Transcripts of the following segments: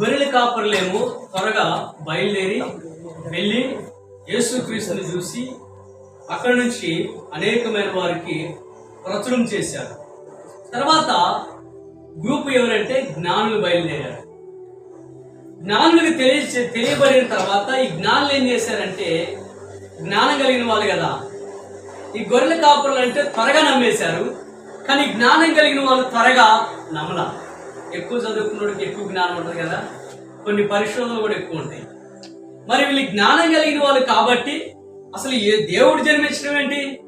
గొర్రెల కాపరులేమో త్వరగా బయలుదేరి వెళ్ళి యేసుక్రీస్తుని చూసి అక్కడి నుంచి అనేకమైన వారికి ప్రచురం చేశారు. తర్వాత గ్రూప్ ఎవరంటే జ్ఞానులు బయలుదేరారు. జ్ఞానులకు తెలియ తెలియబడిన తర్వాత ఈ జ్ఞానులు ఏం చేశారంటే జ్ఞానం కలిగిన వాళ్ళు కదా. ఈ గొర్రెల కాపురులు అంటే త్వరగా నమ్మేశారు. కానీ జ్ఞానం కలిగిన వాళ్ళు త్వరగా నమ్మల. ఎక్కువ చదువుకున్నోడికి ఎక్కువ జ్ఞానం ఉంటుంది కదా? కొన్ని పరిశోధనలు కూడా ఎక్కువ ఉంటాయి. మరి వీళ్ళు జ్ఞానం కలిగిన వాళ్ళు కాబట్టి అసలు ఏ దేవుడు జన్మించడం ఏంటి?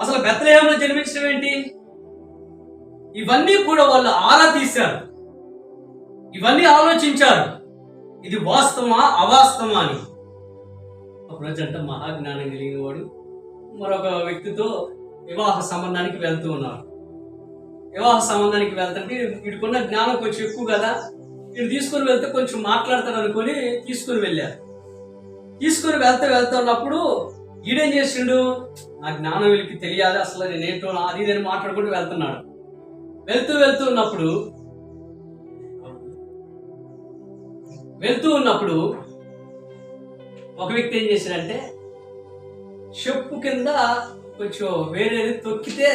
అసలు బెత్తలేహంలో జన్మించడం ఏంటి? ఇవన్నీ కూడా వాళ్ళు ఆరా తీశారు. ఇవన్నీ ఆలోచించారు. ఇది వాస్తవమా? అవాస్తవమా అని. ఒక రోజు అంటే మహాజ్ఞానం కలిగిన వాడు మరొక వ్యక్తితో వివాహ సంబంధానికి వెళ్తూ ఉన్నారు. వివాహ సంబంధానికి వెళ్తుంటే వీడికున్న జ్ఞానం కొంచెం ఎక్కువ కదా. వీడు తీసుకొని వెళ్తే కొంచెం మాట్లాడతాడు అనుకొని తీసుకొని వెళ్ళారు. తీసుకొని వెళ్తే వెళ్తున్నప్పుడు ఈడేం చేసిండు? నా జ్ఞానం వీళ్ళకి తెలియాలి అసలు నేనేంటో అది ఇదని మాట్లాడుకుంటూ వెళ్తున్నాడు. వెళ్తూ వెళ్తూ ఉన్నప్పుడు వెళ్తూ ఉన్నప్పుడు ఒక వ్యక్తి ఏం చేశాడంటే చెప్పు కింద కొంచెం వేరేది తొక్కితే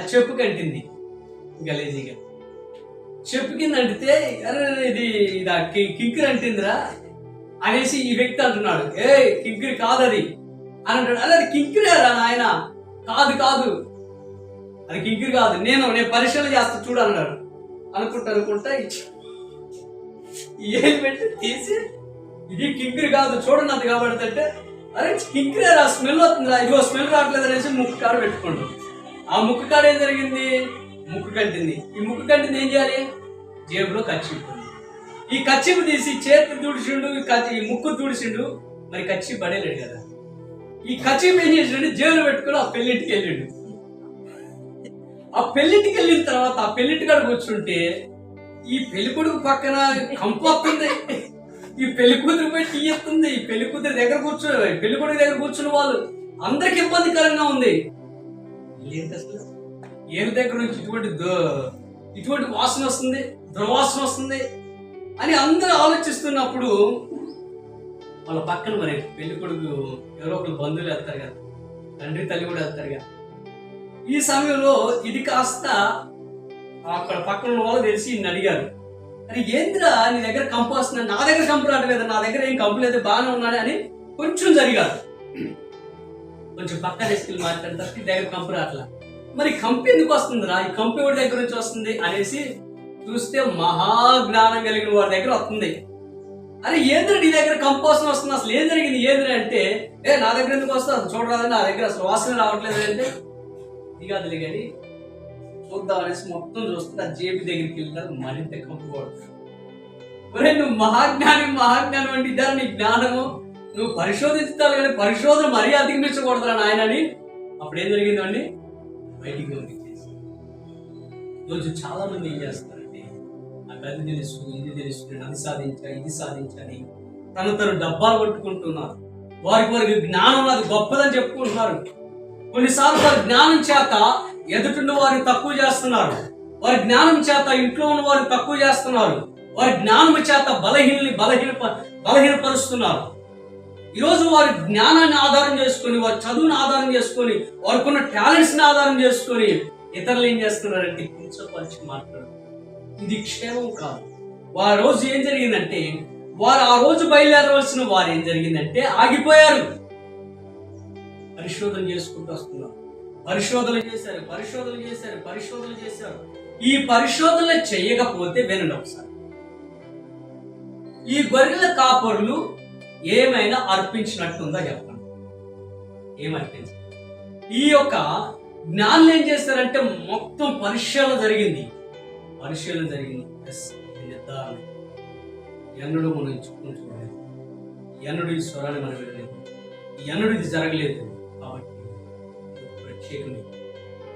ఆ చెప్పు కంటింది. గలీజీగా. చెప్పు కింద అంటితే అరే ఇది ఇది కింకర్ అంటిందిరా అనేసి ఈ వ్యక్తి అంటున్నాడు. ఏ కింకిరి కాదు అది అని అంటాడు అరే అది కింకిరేరా నాయన. కాదు కాదు. అది కింకిరి కాదు. నేను నేను పరిశీలన చేస్తా చూడు అన్నాడు. అనుకుంటా అనుకుంటా ఏం పెట్టి తీసి ఇది కింకిరి కాదు చూడండి అది కాబట్టి అంటే అరే కింకిరే రా స్మెల్ వస్తుందిరా ఇదిగో స్మెల్ రావట్లేదు అనేసి ముక్కు కాడ పెట్టుకోండు ఆ ముక్కు కాడ ఏం జరిగింది? ముక్కు కంటింది. ఈ ముక్కు కంటింది ఏం చేయాలి? జేబులో కచ్చిపు ఈ కచ్చిపు తీసి చేతి తుడిచిండు ఈ ముక్కు తుడిచిండు మరి కచ్చి పడేలేడు కదా. ఈ కచ్చిపు ఏం చేసిండు? జేబులో పెట్టుకుని ఆ పెళ్ళింటికి వెళ్ళిండు. ఆ పెళ్ళింటికి వెళ్ళిన తర్వాత ఆ పెళ్ళింటి కాడ కూర్చుంటే ఈ పెళ్ళి కొడుకు పక్కన కంపొస్తుంది ఈ పెళ్ళి కూతురు పోయి టీ ఎత్తుంది ఈ పెళ్ళి కూతురు దగ్గర కూర్చుని పెళ్ళి కొడుకు దగ్గర కూర్చున్న వాళ్ళు అందరికి ఇబ్బందికరంగా ఉంది. ఏంటి అసలు ఏమి దగ్గర నుంచి ఇటువంటి దో- ఇటువంటి వాసన వస్తుంది? దుర్వాసన వస్తుంది? అని అందరూ ఆలోచిస్తున్నప్పుడు వాళ్ళ పక్కన మరి పెళ్ళి కొడుకు ఎవరో ఒకరు బంధువులు వేస్తారు కదా తండ్రి తల్లి కూడా వేస్తారు కదా. ఈ సమయంలో ఇది కాస్త అక్కడ పక్కన వాళ్ళు తెలిసి ఈయన్ని అడిగారు. అరే ఏంద్రా నీ దగ్గర కంపు వస్తున్నా నా దగ్గర కంపు రావట్లేదు నా దగ్గర ఏం కంపు లేదు బాగానే ఉన్నాడు అని కొంచెం జరిగారు. కొంచెం పక్క తీసుకెళ్ళి మాట్లాడతారు దగ్గర కంపు రావట్లా మరి కంపి ఎందుకు వస్తుందిరా? ఈ కంపి వాడి దగ్గర నుంచి వస్తుంది అనేసి చూస్తే మహాజ్ఞానం కలిగిన వారి దగ్గర వస్తుంది. అరే ఏంద్ర నీ దగ్గర కంపోసం వస్తుంది? అసలు ఏం జరిగింది? ఏంద్ర అంటే ఏ నా దగ్గర ఎందుకు వస్తుంది? అది చూడరాదని నా దగ్గర అసలు వాసన రావట్లేదు అంటే ఇది కాదులే కానీ చూద్దాం అనేసి మొత్తం చూస్తే ఆ జేబు దగ్గరికి వెళ్తారు మరింత కంపకూడదు ఒరే నువ్వు మహాజ్ఞాని మహాజ్ఞానం అంటే ఇద్దరు నీ జ్ఞానము నువ్వు పరిశోధిస్తావు కానీ పరిశోధన మరీ అధిగమించకూడదురా నాయనని అప్పుడు ఏం జరిగిందండి? బయటికి పంపించేసి ఈరోజు చాలా మంది ఏం చేస్తారంటే నాకు అది తెలుసు ఇది తెలుసు నేను అది సాధించా ఇది సాధించాలి తను తను డబ్బాలు కొట్టుకుంటున్నారు వారికి వారికి జ్ఞానం అది గొప్పదని చెప్పుకుంటున్నారు. కొన్నిసార్లు వారి జ్ఞానం చేత ఎదుటిన్న వారిని తక్కువ చేస్తున్నారు. వారి జ్ఞానం చేత ఇంట్లో ఉన్న వారిని తక్కువ చేస్తున్నారు. వారి జ్ఞానం చేత బలహీనని బలహీన బలహీనపరుస్తున్నారు. ఈరోజు వారి జ్ఞానాన్ని ఆధారం చేసుకొని వారి చదువుని ఆధారం చేసుకొని వారికున్న టాలెంట్స్ని ఆధారం చేసుకొని ఇతరులు ఏం చేస్తున్నారంటే కించపరిచి మాట్లాడు ఇది క్షేమం కాదు. వారి రోజు ఏం జరిగిందంటే వారు ఆ రోజు బయలుదేరవలసిన వారు ఏం జరిగిందంటే ఆగిపోయారు. పరిశోధన చేసుకుంటూ వస్తున్నారు. పరిశోధన చేశారు పరిశోధన చేశారు పరిశోధన చేశారు. ఈ పరిశోధన చేయకపోతే వినండి ఒకసారి. ఈ గొర్రెల కాపరులు ఏమైనా అర్పించినట్టుందా చెప్పండి. ఏం ఈ యొక్క జ్ఞానులు ఏం చేస్తారంటే మొత్తం పరిశీలన జరిగింది. పరిశీలన జరిగింది. నిర్ధారణ. ఎన్నడూ మనం ఇచ్చుకుని చూడలేదు ఎన్నడూ ఈ స్వరాన్ని మనం వినలేదు. ఎన్నడూ ఇది జరగలేదు. కాబట్టి ప్రత్యేకమే.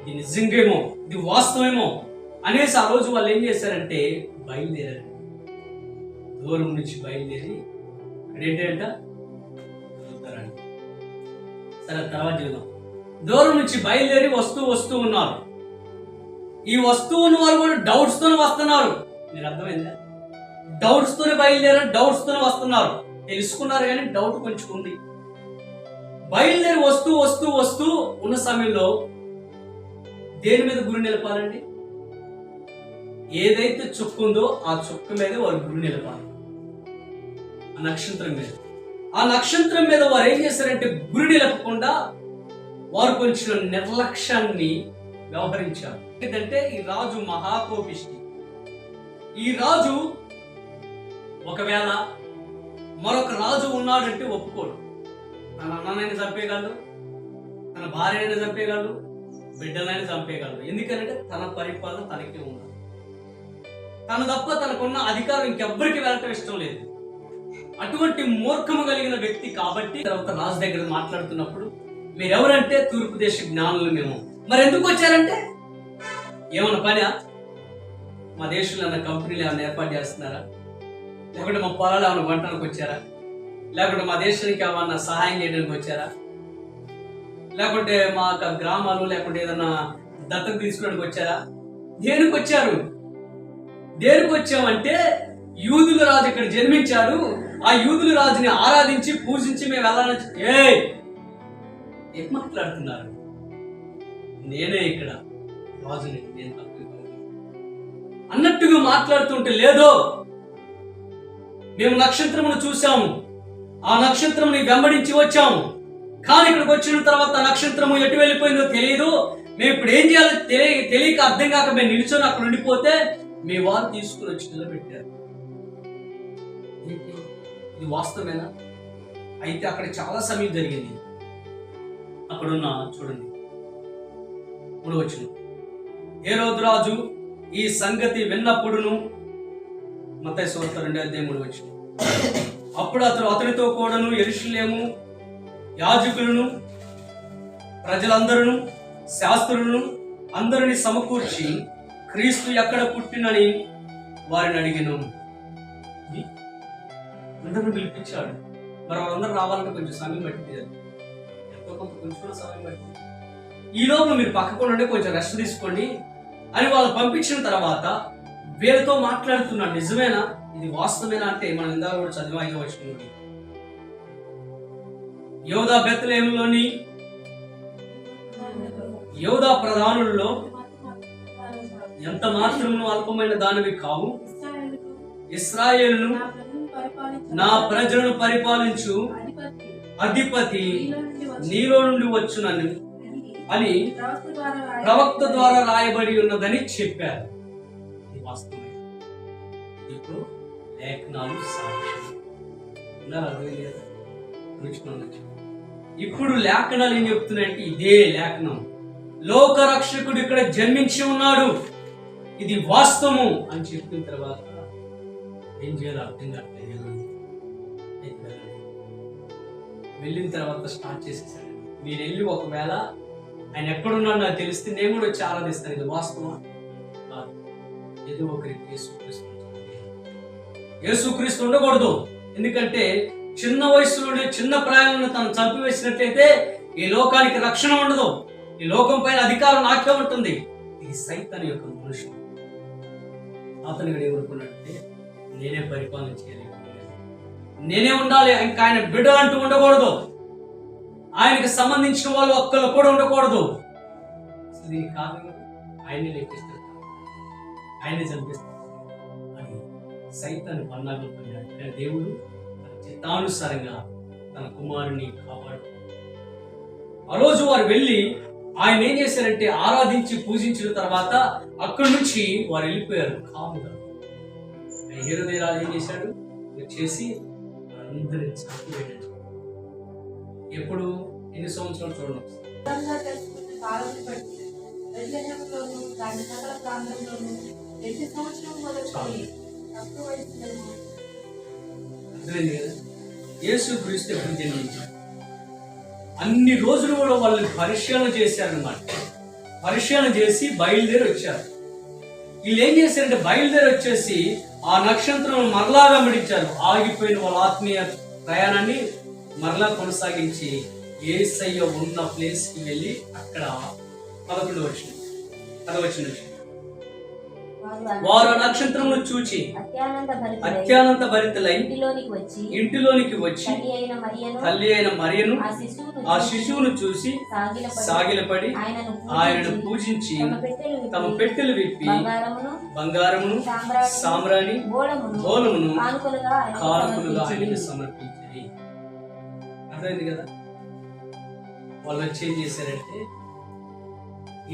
ఇది నిజంగేమో ఇది వాస్తవేమో అనేసి ఆ రోజు వాళ్ళు ఏం చేశారంటే బయలుదేరారు. దూరం నుంచి బయలుదేరి ఇక్కడ ఏంటంట సరే తర్వాత చూద్దాం దూరం నుంచి బయలుదేరి వస్తూ వస్తూ ఉన్నారు. ఈ వస్తువు ఉన్న వారు కూడా డౌట్స్తోనే వస్తున్నారు. మీరు అర్థమైందా? డౌట్స్తోనే బయలుదేరారు వస్తున్నారు. తెలుసుకున్నారు కానీ డౌట్ కొంచెం ఉంది బయలుదేరి వస్తూ వస్తూ వస్తూ ఉన్న సమయంలో దేని మీద గురి నిలపాలండి? ఏదైతే చుక్క ఉందో ఆ చుక్క మీద వారు గురి నిలపాలి. ఆ నక్షత్రం మీద. ఆ నక్షత్రం మీద వారు ఏం చేశారంటే గురి నిలపకుండా వారు కొంచెం నిర్లక్ష్యాన్ని వ్యవహరించారు. ఏంటంటే ఈ రాజు మహాకోపిష్టి. ఈ రాజు ఒకవేళ మరొక రాజు ఉన్నాడంటే ఒప్పుకోడు. తన అన్ననైనా చంపేయగలడు తన భార్యనైనా చంపేయగలడు బిడ్డలైనా చంపేయగలడు. ఎందుకంటే తన పరిపాలన తనకే ఉంది తన తప్ప తనకున్న అధికారం ఇంకెవ్వరికి వెళ్ళటం ఇష్టం లేదు. అటువంటి మూర్ఖము కలిగిన వ్యక్తి కాబట్టి తర్వాత రాజు దగ్గర మాట్లాడుతున్నప్పుడు మీరెవరంటే తూర్పు దేశ జ్ఞానులు మేము. మరి ఎందుకు వచ్చారంటే? ఏమన్నా పని? మా దేశంలో ఏమైనా కంపెనీలు ఏమైనా ఏర్పాటు చేస్తున్నారా? లేకుంటే మా పొలాలు ఏమైనా వంటలకు వచ్చారా? లేకుంటే మా దేశానికి ఏమన్నా సహాయం చేయడానికి వచ్చారా? లేకుంటే మా యొక్క గ్రామాలు లేకుంటే ఏదన్నా దత్తత తీసుకోవడానికి వచ్చారా? దేనికి వచ్చారు? దేనికి వచ్చామంటే యూదుల రాజు ఇక్కడ జన్మించారు. ఆ యూదులు రాజుని ఆరాధించి పూజించి మేము వెళ్ళాలని ఏ ఏం మాట్లాడుతున్నారు? నేనే ఇక్కడ రాజుని నేను అన్నట్టుగా మాట్లాడుతుంటే లేదో మేము నక్షత్రమును చూసాము ఆ నక్షత్రముని వెంబడించి వచ్చాము. కానీ ఇక్కడికి వచ్చిన తర్వాత నక్షత్రము ఎటు వెళ్ళిపోయిందో తెలియదు మేము ఇప్పుడు ఏం చేయాలో తెలియ తెలియక అర్థం కాక మేము నిల్చొని అక్కడ ఉండిపోతే మీ వారు తీసుకుని వచ్చి నిలబెట్టారు. ఇది వాస్తవేనా అయితే అక్కడ చాలా సమయం జరిగింది. అక్కడున్న చూడండి. మూడు వచ్చిన ఏ రాజు ఈ సంగతి విన్నప్పుడును మత్తయి సువార్త రెండో అధ్యాయం మూడు వచ్చిన అప్పుడు అతను అతనితో కూడాను ఎరుషులేము యాజకులను ప్రజలందరూ శాస్త్రులను అందరిని సమకూర్చి క్రీస్తు ఎక్కడ పుట్టినని వారిని అడిగిను. అందరిని పిలిపించాడు. మరి వాళ్ళందరూ రావాలంటే కొంచెం సమయం పట్టింది ఎంతో కొంత కొంచెం సమయం పట్టింది. ఈ లోపల మీరు పక్కకు కొంచెం రెస్ట్ తీసుకోండి. అని వాళ్ళు పంపించిన తర్వాత వీళ్ళతో మాట్లాడుతున్నాడు. నిజమేనా? ఇది వాస్తవేనా అంటే మనం ఇందాక కూడా చదివాయి వచ్చింది యోధా బెత్తలేములోని యోధా ప్రధానుల్లో ఎంత మాత్రము అల్పమైన దానివి కావు? ఇస్రాయేల్ను నా ప్రజలను పరిపాలించు. అధిపతి. నీలో నుండి వచ్చునని అని ప్రవక్త ద్వారా రాయబడి ఉన్నదని చెప్పారు. వాస్తవమే. ఇప్పుడు లేఖనాలు సాక్ష్యం. ఇప్పుడు లేఖనాలు ఏం చెప్తున్నాయంటే ఇదే లేఖనం. లోక రక్షకుడు ఇక్కడ జన్మించి ఉన్నాడు. ఇది వాస్తవము అని చెప్పిన తర్వాత ఏం చేయాలో అర్థం కావట్లేదు వెళ్ళిన తర్వాత స్టార్ట్ చేసేసాడు మీరు వెళ్ళి ఒకవేళ ఆయన ఎక్కడున్నాడు నాకు తెలిస్తే నేను కూడా వచ్చి ఆరాధిస్తాను. ఇది వాస్తవం కాదు. ఏదో ఒకరి యేసుక్రీస్తు యేసుక్రీస్తు ఉండకూడదు. ఎందుకంటే చిన్న వయసులోనే చిన్న ప్రాయంలో తను చంపివేసినట్లయితే ఈ లోకానికి రక్షణ ఉండదు. ఈ లోకం పైన అధికారం నాకే ఉంటుంది. ఇది సైతాన్ యొక్క మనుషులు. అతను ఇక్కడ ఏమనుకున్నట్టే నేనే పరిపాలన చేయాలి. నేనే ఉండాలి ఇంకా ఆయన బిడ్డలు అంటూ ఉండకూడదు. ఆయనకి సంబంధించిన వాళ్ళు ఒక్కరు కూడా ఉండకూడదు. అసలు దీనికి కారణం ఆయన్ని లెక్కిస్తారు. ఆయన్ని చంపిస్తారు. అని సైతాన్ని పన్నాగం పొందాడు కానీ దేవుడు తన చిత్తానుసారంగా తన కుమారుని కాపాడు. ఆ రోజు వారు వెళ్ళి ఆయన ఏం చేశారంటే ఆరాధించి పూజించిన తర్వాత అక్కడి నుంచి వారు వెళ్ళిపోయారు కాముగా. హీరోదేరాజు ఏం చేశాడు? చేసి చంపివేయడం ఎప్పుడు? ఎన్ని సంవత్సరాలు చూడండి అర్థమైంది కదా? యేసు క్రీస్తు ఎప్పుడు జన్మించాడు? అన్ని రోజులు కూడా వాళ్ళని పరిశీలన చేశారనమాట పరిశీలన చేసి బయలుదేరి వచ్చారు. వీళ్ళు ఏం చేశారంటే బయలుదేరి వచ్చేసి ఆ నక్షత్రం మరలా వెంబడించారు ఆగిపోయిన వాళ్ళ ఆత్మీయ ప్రయాణాన్ని మరలా కొనసాగించి ఏసయ్య ఉన్న ప్లేస్కి వెళ్ళి అక్కడ పదకొండు వచ్చిన పదవచ్చిన విషయం వారు ఆ నక్షత్రమును చూచి అత్యానంత భరితులై ఇంటిలోనికి వచ్చి తల్లి అయిన మరియను ఆ శిశువును చూసి సాగిలపడి ఆయనను పూజించి తమ పెట్టెలు విప్పి బంగారమును సామ్రాణి గోళమును కానుకలుగా ఆయనకు. సమర్పించాయి అర్థమైంది కదా వాళ్ళు వచ్చి ఏం చేశారంటే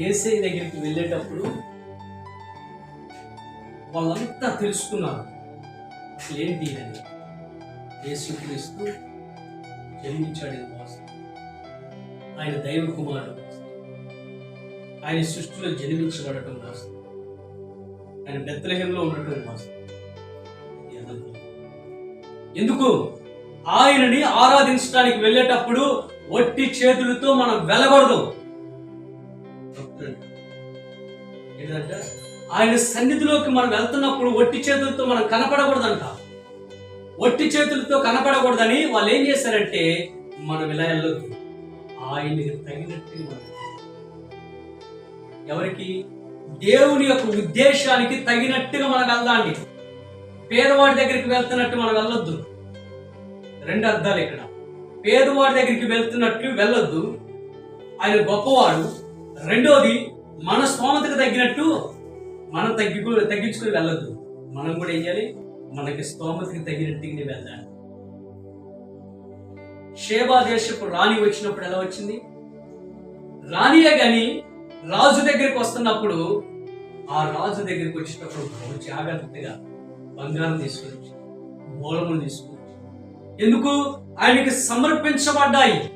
ఏసై దగ్గరికి వెళ్ళేటప్పుడు వాళ్ళంతా తెలుసుకున్నారు. అసలు ఏంటి అని. యేసుక్రీస్తు జన్మించాడు వాస్తవం ఆయన దైవ కుమారుడు ఆయన సృష్టిలో జన్మించబడటం వాస్తవం ఆయన బెత్తలహంలో ఉండటం వాస్తవం ఎందుకు? ఆయనని ఆరాధించడానికి వెళ్ళేటప్పుడు ఒట్టి చేతులతో మనం వెళ్ళకూడదు. ఏంటంటే ఆయన సన్నిధిలోకి మనం వెళ్తున్నప్పుడు ఒట్టి చేతులతో మనం కనపడకూడదంట. ఒట్టి చేతులతో కనపడకూడదని వాళ్ళు ఏం చేశారంటే మనం ఇలా వెళ్ళొద్దు. ఆయనకి తగినట్టు మనం ఎవరికి? దేవుని యొక్క ఉద్దేశానికి తగినట్టుగా మనం వెళ్దాండి. పేదవాడి దగ్గరికి వెళ్తున్నట్టు మనం వెళ్ళొద్దు. రెండు అర్థాలు ఇక్కడ. పేదవాడి దగ్గరికి వెళ్తున్నట్టు వెళ్ళొద్దు. ఆయన గొప్పవాడు. రెండోది మన స్తోమతకు తగ్గినట్టు మనం తగ్గికు తగ్గించుకుని వెళ్ళొద్దు. మనం కూడా ఏం చేయాలి? మనకి స్తోమతకి తగినట్టుగానే వెళ్ళాలి. షేబా దేశపు రాణి వచ్చినప్పుడు ఎలా వచ్చింది? రాణియే గాని రాజు దగ్గరికి వస్తున్నప్పుడు ఆ రాజు దగ్గరికి వచ్చినప్పుడు బహు జాగ్రత్తగా బంగారం తీసుకొచ్చి మూలములు తీసుకొచ్చి ఎందుకు? ఆయనకి సమర్పించబడ్డాయి.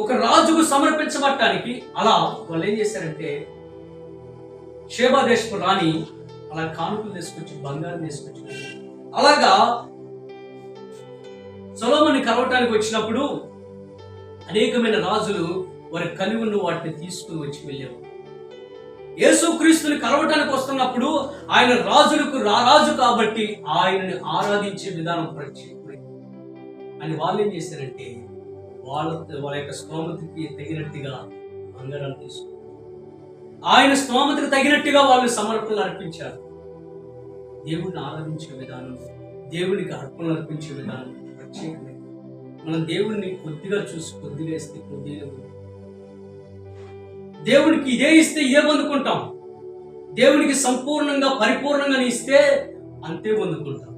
ఒక రాజుకు సమర్పించబడటానికి అలా వాళ్ళు ఏం చేశారంటే షేబా దేశపు రాణి అలా కానుకలు తీసుకొచ్చి బంగారం తీసుకొచ్చి అలాగా సొలోమని కలవటానికి వచ్చినప్పుడు అనేకమైన రాజులు వారి కలిగి వాటిని తీసుకుని వచ్చి వెళ్ళారు యేసుక్రీస్తుని కలవటానికి వస్తున్నప్పుడు ఆయన రాజులకు రారాజు కాబట్టి ఆయనని ఆరాధించే విధానం ప్రత్యేకమైంది. అని వాళ్ళు ఏం చేశారంటే వాళ్ళ వాళ్ళ యొక్క స్తోమతికి తగినట్టుగా బంగారాలు తీసుకున్నారు ఆయన స్తోమతకు తగినట్టుగా వాళ్ళు సమర్పణలు అర్పించారు. దేవుణ్ణి ఆరాధించే విధానం దేవునికి అర్పణలు అర్పించే విధానం ప్రత్యేకమే. మనం దేవుణ్ణి కొద్దిగా చూసి కొద్దిగా ఇస్తే కొద్దిగా దేవుడికి ఇదే ఇస్తే ఇదే పొందుకుంటాం. దేవునికి సంపూర్ణంగా పరిపూర్ణంగా ఇస్తే అంతే పొందుకుంటాం.